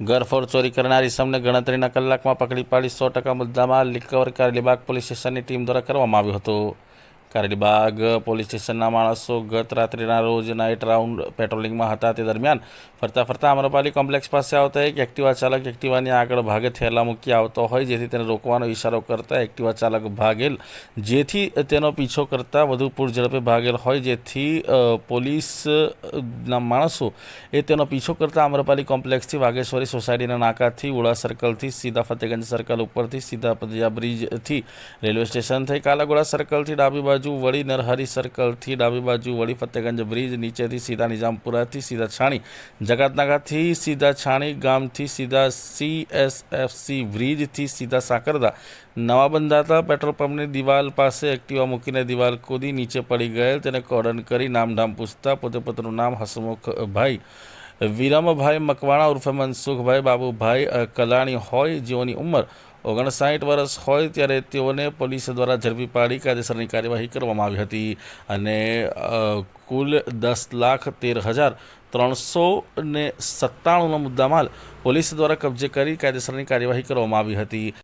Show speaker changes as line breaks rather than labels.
ઘરફોડ ચોરી કરનાર ઇસમને ગણતરીના કલાકમાં પકડી પાડી સો ટકા મુદ્દામાં રિકવર કારેલીબાગ પોલીસ સ્ટેશનની ટીમ દ્વારા કરવામાં આવ્યું હતું. કારેલીબાગ પોલીસ સ્ટેશનના માણસો ગત રાત્રિના રોજ નાઇટ રાઉન્ડ પેટ્રોલિંગમાં હતા તે દરમિયાન ફરતા ફરતા અમરપાલી કોમ્પ્લેક્સ પાસે આવતા એક એક્ટિવા ચાલક એક્ટિવાની આગળ ભાગે થેલા મૂકી આવતો હોય જેથી તેને રોકવાનો ઇશારો કરતા એક્ટિવા ચાલક ભાગેલ જેથી તેનો પીછો કરતા વધુ પૂર ઝડપે ભાગેલ હોય જેથી અ, પોલીસના માણસો એ તેનો પીછો કરતા અમરપાલી કોમ્પ્લેક્સથી વાઘેશ્વરી સોસાયટીના નાકાથી ઉડા સર્કલથી સીધા ફતેગંજ સર્કલ ઉપરથી સીધા પદિયા બ્રિજથી રેલવે સ્ટેશન થઈ કાલાગોડા સર્કલથી ડાબી બાજુ વળી નરહરી સર્કલથી ડાબી બાજુ વળી ફતેગંજ બ્રિજ, નીચેથી સીધા નિઝામપુરાથી સીધા છાણી જગાતનાગાથી સીધા છાણી ગામથી સીધા સીએસએફસી બ્રિજથી સીધા સાકરદા. નવા બંધાતા પેટ્રોલ પંપની દિવાલ પાસે એક્ટિવા મૂકીને દિવાલ કૂદી નીચે પડી ગયેલ. તેને કોર્ડન કરી નામધામ પૂછતા પોતે પોતાનું નામ હસમુખભાઈ. વિરમભાઈ મકવાણા ઉર્ફે મનસુખભાઈ બાબુભાઈ કલાણી હોય જેઓની ઉંમર ઓગણસાઠ વર્ષ હોય ત્યારે તેઓને પોલીસ દ્વારા ઝડપી પાડી કાયદેસરની કાર્યવાહી કરવામાં આવી હતી અને કુલ દસ લાખ તેર હજાર ત્રણસો ને સત્તાણુંનો મુદ્દામાલ પોલીસ દ્વારા કબજે કરી કાયદેસરની કાર્યવાહી કરવામાં આવી હતી.